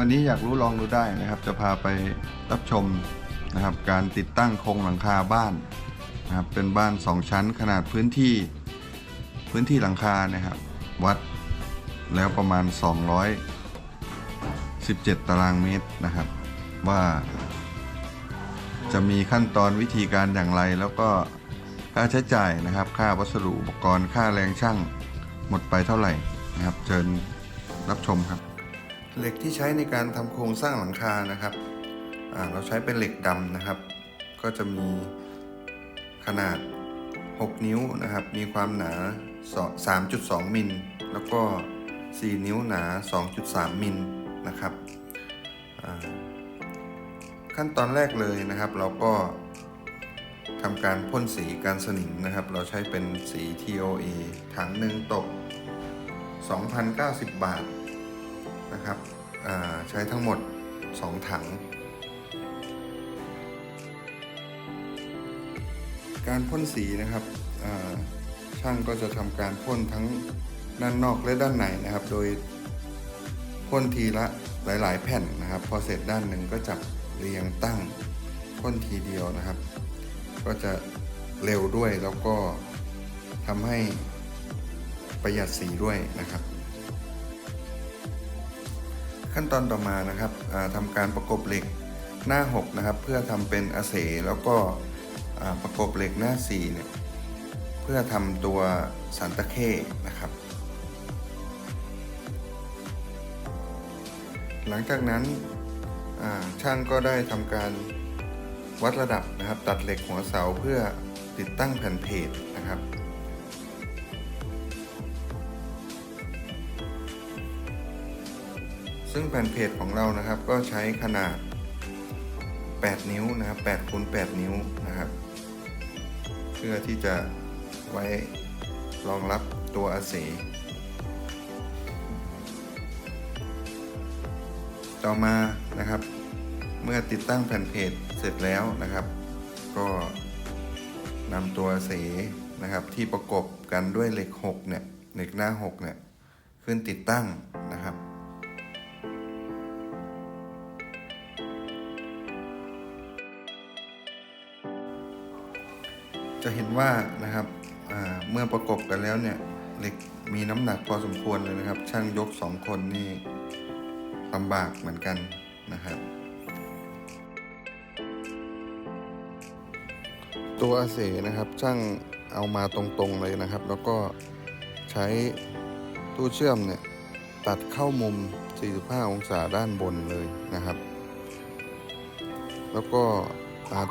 วันนี้อยากรู้ลองดูได้นะครับ จะพาไปรับชมนะครับ การติดตั้งโครงหลังคาบ้านนะครับเป็นบ้าน 2 ชั้นขนาดพื้นที่พื้นที่หลังคานะครับ วัดแล้วประมาณ 217 ตารางเมตรนะครับ ว่า จะมีขั้นตอนวิธีการอย่างไร แล้วก็ค่าใช้จ่ายนะครับ ค่าวัสดุอุปกรณ์ค่าแรงช่างหมดไปเท่าไหร่นะครับ เชิญรับชมครับ เหล็กที่ใช้ในการทำโครงสร้างหลังคานะครับเราใช้เป็นเหล็กดำนะครับ ก็จะมีขนาด 6 นิ้วนะครับ มีความหนา 3.2 มิล แล้วก็ 4 นิ้วหนา 2.3 มิลนะครับ ขั้นตอนแรกเลยนะครับ เราก็ทำการพ่นสีการสนิมนะครับ เราใช้เป็นสี TOA ถังหนึ่งตก 2,090 บาท นะครับใช้ทั้งหมด 2 ถัง การพ่นสีนะครับช่างก็จะทำการพ่นทั้งด้านนอกและด้านในนะครับ โดยพ่นทีละหลาย ๆ แผ่นนะครับ พอเสร็จด้านหนึ่งก็จับเรียงตั้งพ่นทีเดียวนะครับ ก็จะเร็วด้วยแล้วก็ทำให้ประหยัดสีด้วยนะครับ ขั้นตอนต่อมานะครับอ่าทำการประกบเหล็กหน้า 6 นะครับ เพื่อทำเป็นอาเสแล้วก็ประกบเหล็กหน้า4เนี่ยเพื่อทำตัวสันตะเข้นะครับ หลังจากนั้นช่างก็ได้ทำการวัดระดับนะครับ ตัดเหล็กหัวเสาเพื่อติดตั้งแผ่นเพจนะครับ ซึ่งแผ่นเพจของเรานะครับก็ใช้ขนาด 8 นิ้วนะครับ8คูณ8นิ้วนะครับ เพื่อที่จะไว้รองรับตัวอาเสต่อมานะครับ เมื่อติดตั้งแผ่นเพจเสร็จแล้วนะครับ ก็นำตัวอาเสนะครับที่ประกบกันด้วยเหล็ก 6 เนี่ยเหล็กหน้า 6 เนี่ย ขึ้นติดตั้งนะครับ จะเห็นว่านะครับเมื่อประกบกันแล้วเนี่ยเหล็กมีน้ำหนักพอสมควรเลยนะครับ ช่างยกสองคนนี่ลำบากเหมือนกันนะครับ ตัวอาเสนะครับช่างเอามาตรงๆเลยนะครับ แล้วก็ใช้ตู้เชื่อมเนี่ยตัดเข้ามุม 45 องศาด้านบนเลยนะครับ แล้วก็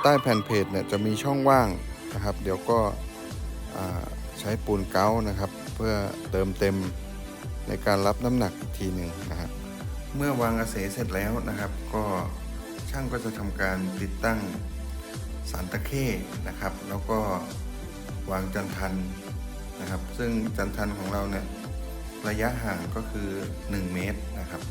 ใต้แผ่นเพจเนี่ยจะมีช่องว่าง นะครับ เดี๋ยวก็ใช้ปูนเก้านะครับ เพื่อเติมเต็มในการรับน้ำหนักอีกทีหนึ่งนะครับ เมื่อวางอาเสเสร็จแล้วนะครับ ก็ช่างก็จะทำการติดตั้งสารตะเข้นะครับ แล้วก็วางจันทันนะครับ ซึ่งจันทันของเราเนี่ยระยะห่างก็คือ 1 เมตรนะครับ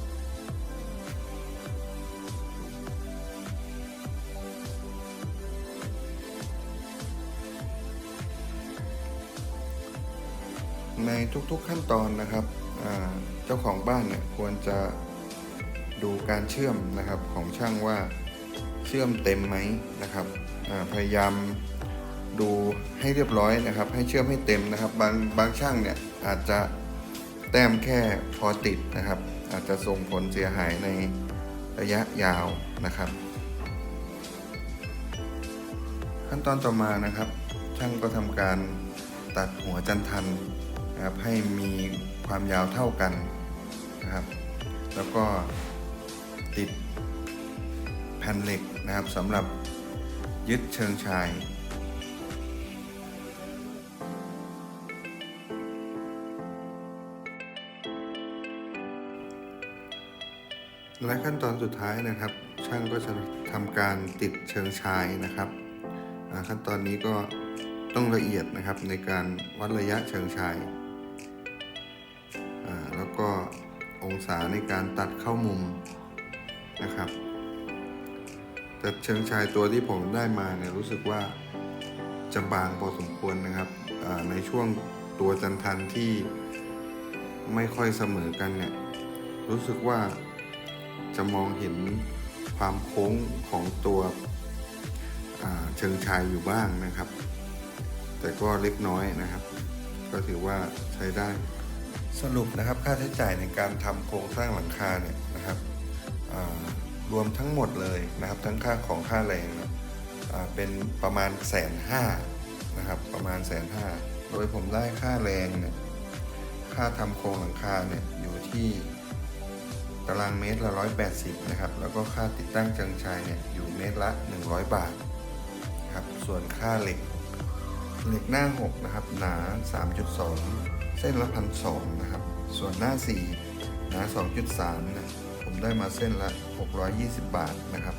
ในทุกๆขั้นตอนนะครับเจ้าของบ้านเนี่ยควรจะดูการเชื่อมนะครับของช่างว่าเชื่อมเต็มไหมนะครับพยายามดูให้เรียบร้อยนะครับ ให้เชื่อมให้เต็มนะครับ บางบางช่างเนี่ยอาจจะแต้มแค่พอติดนะครับ อาจจะส่งผลเสียหายในระยะยาวนะครับ ขั้นตอนต่อมานะครับ ช่างก็ทำการตัดหัวจันทัน นะครับให้มีความยาวเท่ากันนะครับ แล้วก็ติดแผ่นเหล็กนะครับสำหรับยึดเชิงชายและขั้นตอนสุดท้ายนะครับ ช่างก็จะทำการติดเชิงชายนะครับขั้นตอนนี้ก็ต้องละเอียดนะครับในการวัดระยะเชิงชาย ก็องศาในการตัดเข้ามุมนะครับ แต่เชิงชายตัวที่ผมได้มาเนี่ยรู้สึกว่าจะบางพอสมควรนะครับในช่วงตัวจันทันที่ไม่ค่อยเสมอกันเนี่ยรู้สึกว่าจะมองเห็นความโค้งของตัวเชิงชายอยู่บ้างนะครับ แต่ก็เล็กน้อยนะครับ ก็ถือว่าใช้ได้ สรุปนะครับค่าใช้จ่ายในการทำโครงสร้างหลังคาเนี่ยนะครับรวมทั้งหมดเลยนะครับทั้งค่าของค่าแรงนะเป็นประมาณแสนห้านะครับประมาณแสนห้าโดยผมได้ค่าแรงเนี่ยค่าทำโครงหลังคาเนี่ยอยู่ที่ตารางเมตรละ 180 นะครับ แล้วก็ค่าติดตั้งเชิงชายเนี่ยอยู่เมตรละ 100 บาทครับส่วนค่าเหล็ก เหล็กหน้า 6 นะครับ หนา 3.2 เส้นละพันสนะครับ ส่วนหน้า 4 หนา 2.3 นะ ผมได้มาเส้นละ 620 บาทนะครับ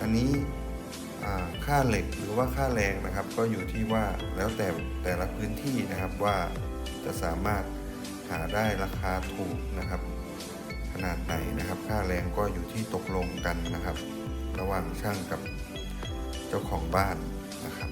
อันนี้ค่าเหล็กหรือว่าค่าแรงนะครับ ก็อยู่ที่ว่าแล้วแต่แต่ละพื้นที่นะครับว่าจะสามารถหาได้ราคาถูกนะครับ ขนาดไหนนะครับ ค่าแรงก็อยู่ที่ตกลงกันนะครับ ระหว่างช่างกับเจ้าของบ้านนะครับ